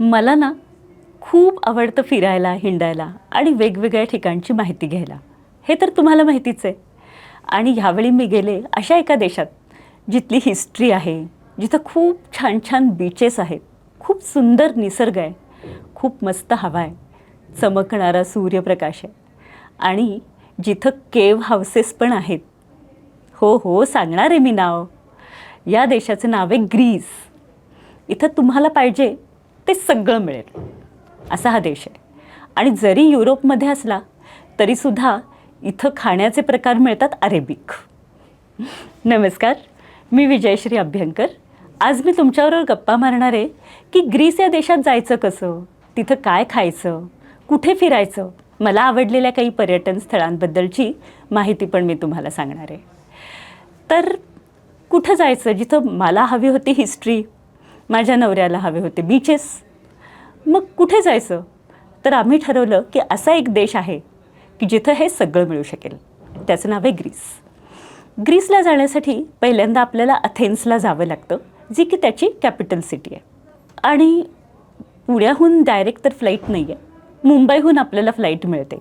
मला ना खूप आवडतं फिरायला हिंडायला आणि वेगवेगळ्या ठिकाणची माहिती घ्यायला. हे तर तुम्हाला माहितीच आहे. आणि ह्यावेळी मी गेले अशा एका देशात जिथली हिस्ट्री आहे जिथं खूप छान छान बीचेस आहेत. खूप सुंदर निसर्ग आहे. खूप मस्त हवा आहे. चमकणारा सूर्यप्रकाश आहे. आणि जिथं केव हाऊसेस पण आहेत. हो हो सांगणार आहे मी नाव. या देशाचं नाव आहे ग्रीस. इथं तुम्हाला पाहिजे ते सगळं मिळेल. असा हा देश आहे. आणि जरी युरोपमध्ये असला तरीसुद्धा इथं खाण्याचे प्रकार मिळतात अरेबिक. नमस्कार मी विजयश्री अभ्यंकर. आज मी तुमच्याबरोबर गप्पा मारणार आहे की ग्रीस या देशात जायचं कसं? तिथं काय खायचं? कुठे फिरायचं? मला आवडलेल्या काही पर्यटन स्थळांबद्दलची माहिती पण मी तुम्हाला सांगणार आहे. तर कुठं जायचं? जिथं मला हवी होती हिस्ट्री माझ्या नवऱ्याला हवे होते. बीचेस मग कुठे जायचं? तर आम्ही ठरवलं की असा एक देश आहे की जिथं हे सगळं मिळू शकेल. त्याचं नाव आहे ग्रीस. ग्रीसला जाण्यासाठी पहिल्यांदा आपल्याला अथेन्सला जावं लागतं जी की त्याची कॅपिटल सिटी आहे. आणि पुण्याहून डायरेक्ट तर फ्लाईट नाही आहे मुंबईहून आपल्याला फ्लाईट मिळते.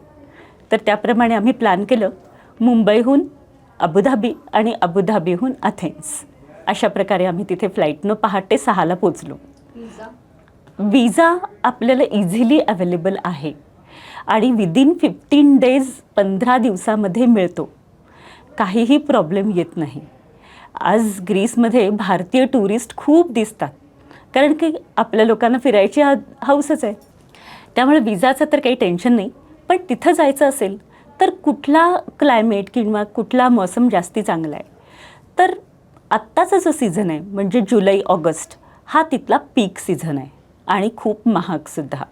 तर त्याप्रमाणे आम्ही प्लॅन केलं मुंबईहून अबुधाबी आणि अबुधाबीहून अथेन्स अशा प्रकारे आम्ही तिथे फ्लाईटनं पहाटे सहाला पोचलो विजा आपल्याला इझिली अवेलेबल आहे. आणि विदिन फिफ्टीन डेज पंधरा दिवसामध्ये मिळतो. काहीही प्रॉब्लेम येत नाही. आज ग्रीसमध्ये भारतीय टुरिस्ट खूप दिसतात. कारण की आपल्या लोकांना फिरायची हा हौसच आहे. त्यामुळे विजाचं तर काही टेन्शन नाही. पण तिथं जायचं असेल तर कुठला क्लायमेट किंवा कुठला मौसम जास्ती चांगला आहे? तर आत्ताचा जो सीझन आहे म्हणजे जुलै ऑगस्ट हा तिथला पीक सीझन आहे. आणि खूप महागसुद्धा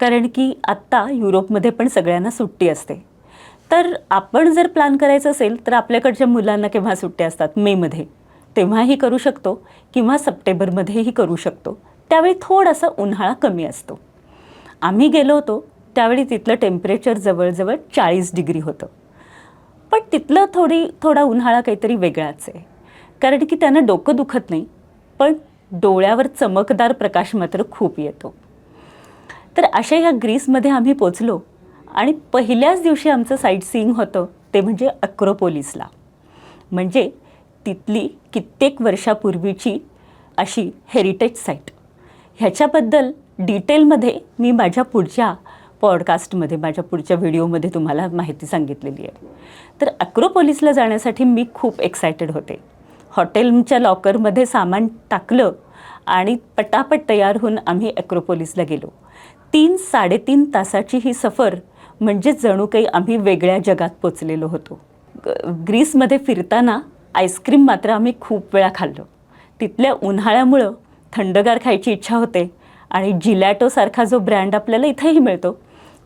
कारण की आत्ता युरोपमध्ये पण सगळ्यांना सुट्टी असते. तर आपण जर प्लॅन करायचं असेल तर आपल्याकडच्या मुलांना केव्हा सुट्ट्या असतात? मेमध्ये. तेव्हाही करू शकतो किंवा सप्टेंबरमध्येही करू शकतो. त्यावेळी थोडासा उन्हाळा कमी असतो. आम्ही गेलो होतो त्यावेळी तिथलं टेम्परेचर जवळजवळ चाळीस डिग्री होतं. पण तिथलं थोडी थोडा उन्हाळा काहीतरी वेगळाच आहे. कारण की त्यांना डोकं दुखत नाही पण डोळ्यावर चमकदार प्रकाश मात्र खूप येतो. तर अशा या ग्रीसमध्ये आम्ही पोचलो आणि पहिल्याच दिवशी आमचं साईट सीईंग होतं ते म्हणजे अक्रोपोलिसला. म्हणजे तिथली कित्येक वर्षापूर्वीची अशी हेरिटेज साईट ह्याच्याबद्दल डिटेलमध्ये मी माझ्या पुढच्या पॉडकास्टमध्ये माझ्या पुढच्या व्हिडिओमध्ये तुम्हाला माहिती सांगितलेली आहे. तर अक्रोपोलिसला जाण्यासाठी मी खूप एक्सायटेड होते. हॉटेलच्या लॉकरमध्ये सामान टाकलं आणि पटापट तयार होऊन आम्ही अक्रोपोलिसला गेलो. तीन साडेतीन तासाची ही सफर म्हणजे जणू काही आम्ही वेगळ्या जगात पोचलेलो होतो. ग्रीसमध्ये फिरताना आईस्क्रीम मात्र आम्ही खूप वेळा खाल्लं. तिथल्या उन्हाळ्यामुळं थंडगार खायची इच्छा होते आणि जिलॅटोसारखा जो ब्रँड आपल्याला इथेही मिळतो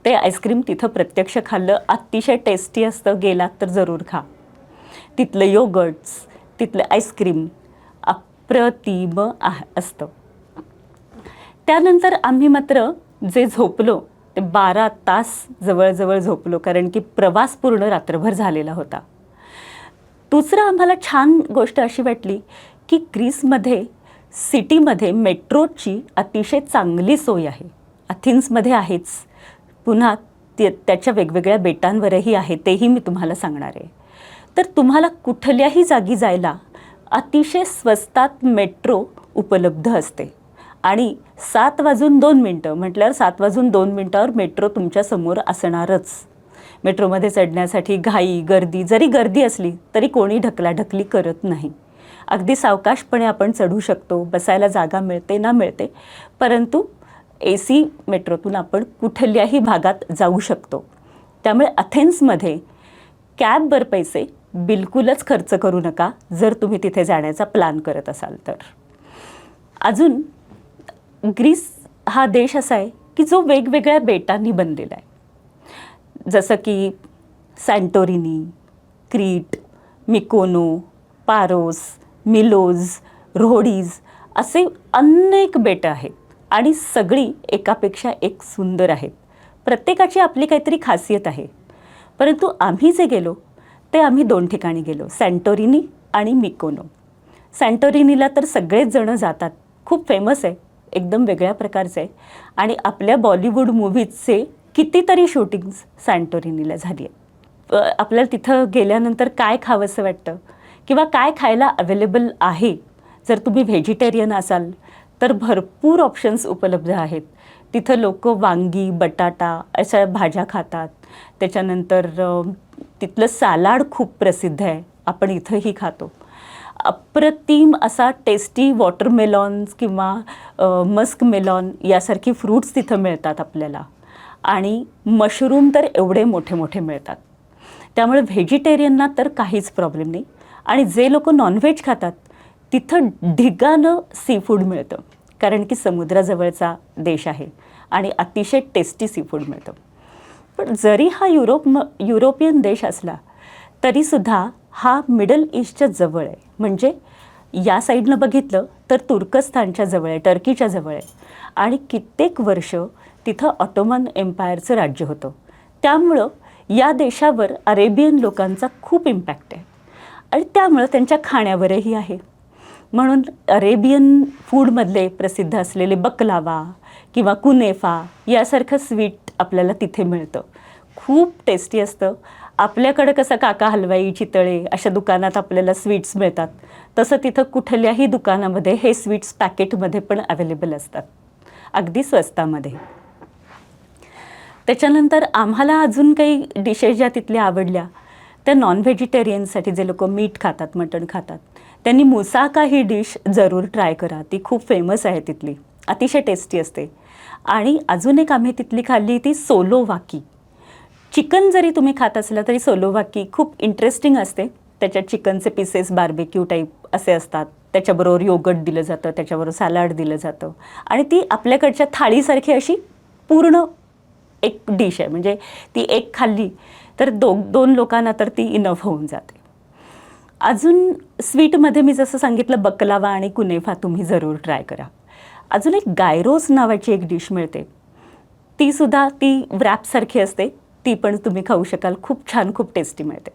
ते आईस्क्रीम तिथं प्रत्यक्ष खाल्लं. अतिशय टेस्टी असतं गेलात तर जरूर खा. तिथलं योगर्ट्स तिथलं आईस्क्रीम अप्रतिम आह असतं. त्यानंतर आम्ही मात्र जे झोपलो ते बारा तास जवळजवळ झोपलो कारण की प्रवास पूर्ण रात्रभर झालेला होता. दुसरं आम्हाला छान गोष्ट अशी वाटली की ग्रीसमध्ये सिटीमध्ये मेट्रोची अतिशय चांगली सोय आहे. अथिन्समध्ये आहेच. पुन्हा ते त्याच्या वेगवेगळ्या बेटांवरही आहे तेही मी तुम्हाला सांगणार आहे. तर तुम्हाला कुठल्याही जागी जायला अतिशय स्वस्तात मेट्रो उपलब्ध असते. आणि सात वाजून दोन मिनटं म्हटल्यावर सात वाजून दोन मिनटावर मेट्रो तुमच्यासमोर असणारच. मेट्रोमध्ये चढण्यासाठी घाई गर्दी जरी गर्दी असली तरी कोणी ढकलाढकली करत नाही. अगदी सावकाशपणे आपण चढू शकतो बसायला जागा मिळते ना मिळते परंतु ए सी मेट्रोतून आपण कुठल्याही भागात जाऊ शकतो. त्यामुळे अथेन्समध्ये कॅबवर पैसे बिलकुलच खर्च करू नका जर तुम्ही तिथे जाण्याचा प्लॅन करत असाल तर. अजून ग्रीस हा देश असा आहे की जो वेगवेगळ्या बेटांनी बनलेला आहे. जसं की सँटोरिनी क्रीट मिकोनो पारोस मिलोज रोडीज असे अनेक बेटं आहेत आणि सगळी एकापेक्षा एक सुंदर आहेत. प्रत्येकाची आपली काहीतरी खासियत आहे. परंतु आम्ही जे गेलो ते आम्ही दोन ठिकाणी गेलो सँटोरिनी आणि मिकोनो सँटोरिनीला तर सगळेच जणं जातात. खूप फेमस आहे एकदम वेगळ्या प्रकारचं आहे. आणि आपल्या बॉलिवूड मूव्हीजचे कितीतरी शूटिंग्स सँटोरिनीला झाली आहेत. आपल्याला तिथं गेल्यानंतर काय खावंसं वाटतं? किंवा काय खायला अवेलेबल आहे? जर तुम्ही व्हेजिटेरियन असाल तर भरपूर ऑप्शन्स उपलब्ध आहेत. तिथं लोक वांगी बटाटा अशा भाज्या खातात. त्याच्यानंतर तिथलं सॅलाड खूप प्रसिद्ध आहे. आपण इथंही खातो. अप्रतिम असा टेस्टी वॉटरमेलॉन्स किंवा मस्क मेलॉन यासारखी फ्रूट्स तिथं मिळतात आपल्याला. आणि मशरूम तर एवढे मोठे मोठे मिळतात. त्यामुळे व्हेजिटेरियनना तर काहीच प्रॉब्लेम नाही. आणि जे लोक नॉनव्हेज खातात तिथं ढिगानं सी फूड मिळतं. कारण की समुद्राजवळचा देश आहे. आणि अतिशय टेस्टी सी फूड मिळतं. पण जरी हा युरोप म युरोपियन देश असला तरीसुद्धा हा मिडल ईस्टच्या जवळ आहे. म्हणजे या साईडनं बघितलं तर तुर्कस्तानच्या जवळ आहे टर्कीच्या जवळ आहे. आणि कित्येक वर्ष तिथं ऑटोमन एम्पायरचं राज्य होतं. त्यामुळं या देशावर अरेबियन लोकांचा खूप इम्पॅक्ट आहे. आणि त्यामुळं त्यांच्या खाण्यावरही आहे. म्हणून अरेबियन फूडमधले प्रसिद्ध असलेले बकलावा किंवा कुनेफा यासारखं स्वीट आपल्याला तिथे मिळतं. खूप टेस्टी असतं. आपल्याकडं कसं काका हलवाई चितळे अशा दुकानात आपल्याला स्वीट्स मिळतात. तसं तिथं कुठल्याही दुकानामध्ये हे स्वीट्स पॅकेटमध्ये पण अवेलेबल असतात. अगदी स्वस्तामध्ये. त्याच्यानंतर आम्हाला अजून काही डिशेस ज्या तिथल्या आवडल्या त्या नॉन व्हेजिटेरियनसाठी जे लोक मीठ खातात मटण खातात. त्यांनी मुसाका ही डिश जरूर ट्राय करा. ती खूप फेमस आहे तिथली. अतिशय टेस्टी असते. आणि अजून एक आम्ही तिथली खाल्ली ती सोलोवाकी. चिकन जरी तुम्ही खात असला तरी सोलोवाकी खूप इंटरेस्टिंग असते. त्याच्यात चिकनचे पीसेस बार्बेक्यू टाईप असे असतात. त्याच्याबरोबर योगट दिलं जातं त्याच्याबरोबर सॅलाड दिलं जातं. आणि ती आपल्याकडच्या थाळीसारखी अशी पूर्ण एक डिश आहे. म्हणजे ती एक खाल्ली तर दो दोन लोकांना तर ती इनफ होऊन जाते. अजून स्वीटमध्ये मी जसं सांगितलं बकलावा आणि कुनेफा तुम्ही जरूर ट्राय करा. अजून एक गायरोस नावाची एक डिश मिळते. तीसुद्धा ती व्रॅपसारखी असते. ती पण तुम्ही खाऊ शकाल. खूप छान खूप टेस्टी मिळते.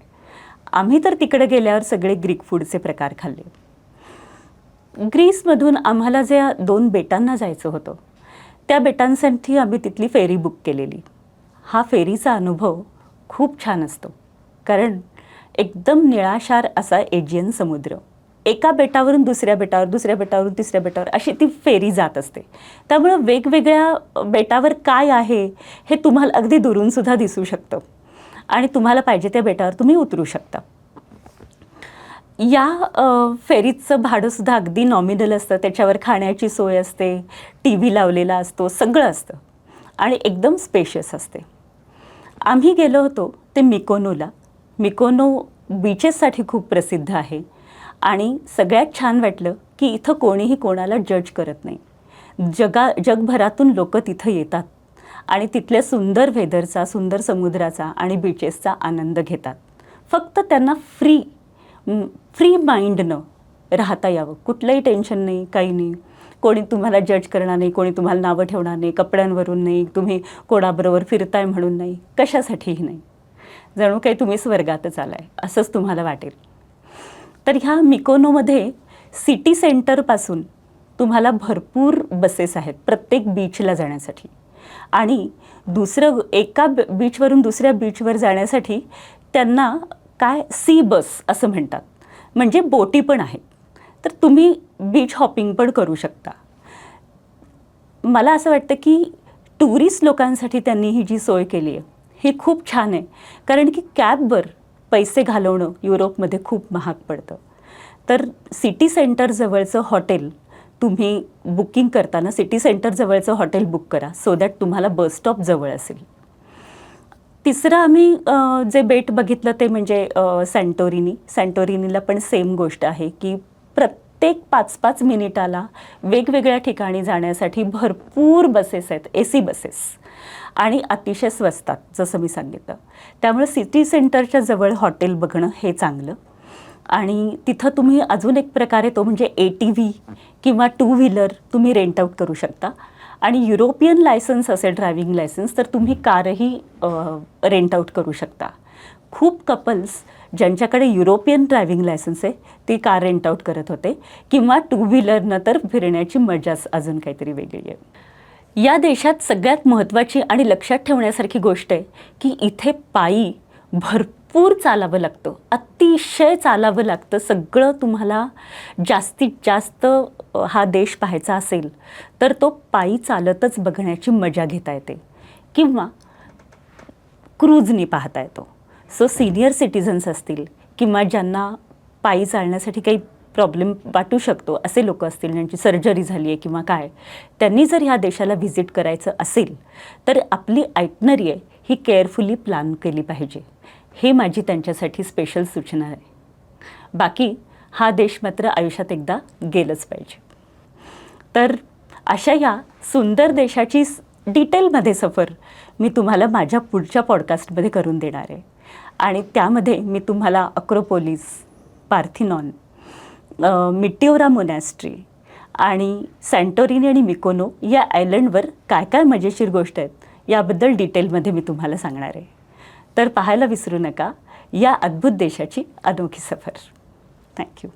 आम्ही तर तिकडे गेल्यावर सगळे ग्रीक फूडचे प्रकार खाल्ले. ग्रीसमधून आम्हाला ज्या दोन बेटांना जायचं होतं त्या बेटांसाठी आम्ही तिथली फेरी बुक केलेली. हा फेरीचा अनुभव खूप छान असतो. कारण एकदम निळाशार असा एजियन समुद्र. एका बेटावरून दुसऱ्या बेटावर दुसऱ्या बेटावरून तिसऱ्या बेटावर अशी ती फेरी जात असते. त्यामुळं वेगवेगळ्या बेटावर काय आहे हे तुम्हाला अगदी दुरून सुद्धा दिसू शकतं. आणि तुम्हाला पाहिजे त्या बेटावर तुम्ही उतरू शकता. या फेरीचं भाडंसुद्धा अगदी नॉमिनल असतं. त्याच्यावर खाण्याची सोय असते टी व्ही लावलेला असतो सगळं असतं. आणि एकदम स्पेशियस असते. आम्ही गेलो होतो ते मिकोनोला मिकोनो बीचेससाठी खूप प्रसिद्ध आहे. आणि सगळ्यात छान वाटलं की इथं कोणीही कोणाला जज करत नाही. जगा जगभरातून लोक तिथं येतात आणि तिथल्या सुंदर वेदरचा सुंदर समुद्राचा आणि बीचेसचा आनंद घेतात. फक्त त्यांना फ्री फ्री माइंडनं राहता यावं. कुठलंही टेन्शन नाही काही नाही. कोणी तुम्हाला जज करणार नाही कोणी तुम्हाला नावं ठेवणार नाही कपड्यांवरून नाही तुम्ही कोणाबरोबर फिरताय म्हणून नाही. कशासाठीही नाही. जणू काही तुम्ही स्वर्गातच आलाय असंच तुम्हाला वाटेल. तर ह्या मिकोनोमध्ये सिटी सेंटरपासून तुम्हाला भरपूर बसेस आहेत प्रत्येक बीचला जाण्यासाठी. आणि दुसरं एका बीचवरून दुसऱ्या बीचवर जाण्यासाठी त्यांना काय सी बस असं म्हणतात. म्हणजे बोटी पण आहेत. तर तुम्ही बीच हॉपिंग पण करू शकता. मला असं वाटतं की टुरिस्ट लोकांसाठी त्यांनी ही जी सोय केली आहे ही खूप छान आहे. कारण की कॅबवर पैसे घालवणं युरोपमध्ये खूप महाग पडतं. तर सिटी सेंटरजवळचं हॉटेल तुम्ही बुकिंग करताना सिटी सेंटरजवळचं हॉटेल बुक करा सो दॅट तुम्हाला बस स्टॉप जवळ असेल. तिसरं आम्ही जे बेट बघितलं ते म्हणजे सँटोरिनी सँटोरिनीला पण सेम गोष्ट आहे की प्रत्येक पाच पाच मिनिटाला वेगवेगळ्या ठिकाणी जाण्यासाठी भरपूर बसेस आहेत ए सी बसेस आणि अतिशय स्वस्तात जसं मी सांगितलं. त्यामुळे सिटी सेंटरच्या जवळ हॉटेल बघणं हे चांगलं. आणि तिथं तुम्ही अजून एक प्रकारे तो म्हणजे ए टी व्ही किंवा टू व्हीलर तुम्ही रेंट आऊट करू शकता. आणि युरोपियन लायसन्स असेल ड्रायव्हिंग लायसन्स तर तुम्ही कारही रेंट आऊट करू शकता. खूप कपल्स ज्यांच्याकडे युरोपियन ड्रायव्हिंग लायसन्स आहे ती कार रेंट आऊट करत होते. किंवा टू व्हीलरनं तर फिरण्याची मजाच अजून काहीतरी वेगळी आहे. या देशात सगळ्यात महत्त्वाची आणि लक्षात ठेवण्यासारखी गोष्ट आहे की इथे पायी भरपूर चालावं लागतं. अतिशय चालावं लागतं. सगळं तुम्हाला जास्तीत जास्त हा देश पाहायचा असेल तर तो पायी चालतच बघण्याची मजा घेता येते. किंवा क्रूजनी पाहता येतो. सो सिनियर सिटिझन्स असतील किंवा ज्यांना पायी चालण्यासाठी काही प्रॉब्लेम वाटू शकतो असे लोक असतील ज्यांची सर्जरी झाली आहे किंवा काय. त्यांनी जर ह्या देशाला व्हिजिट करायचं असेल तर आपली आयटनरी आहे ही केअरफुली प्लॅन केली पाहिजे. हे माझी त्यांच्यासाठी स्पेशल सूचना आहे. बाकी हा देश मात्र आयुष्यात एकदा गेलंच पाहिजे. तर अशा या सुंदर देशाची डिटेलमध्ये सफर मी तुम्हाला माझ्या पुढच्या पॉडकास्टमध्ये करून देणार आहे. आणि त्यामध्ये मी तुम्हाला अक्रोपोलिस पार्थिनॉन मिटिओरा मोनॅस्ट्री आणि सँटोरिनी आणि मिकोनो या आयलंडवर काय काय मजेशीर गोष्ट आहेत याबद्दल डिटेलमध्ये मी तुम्हाला सांगणार आहे. तर पाहायला विसरू नका या अद्भुत देशाची अनोखी सफर. थँक्यू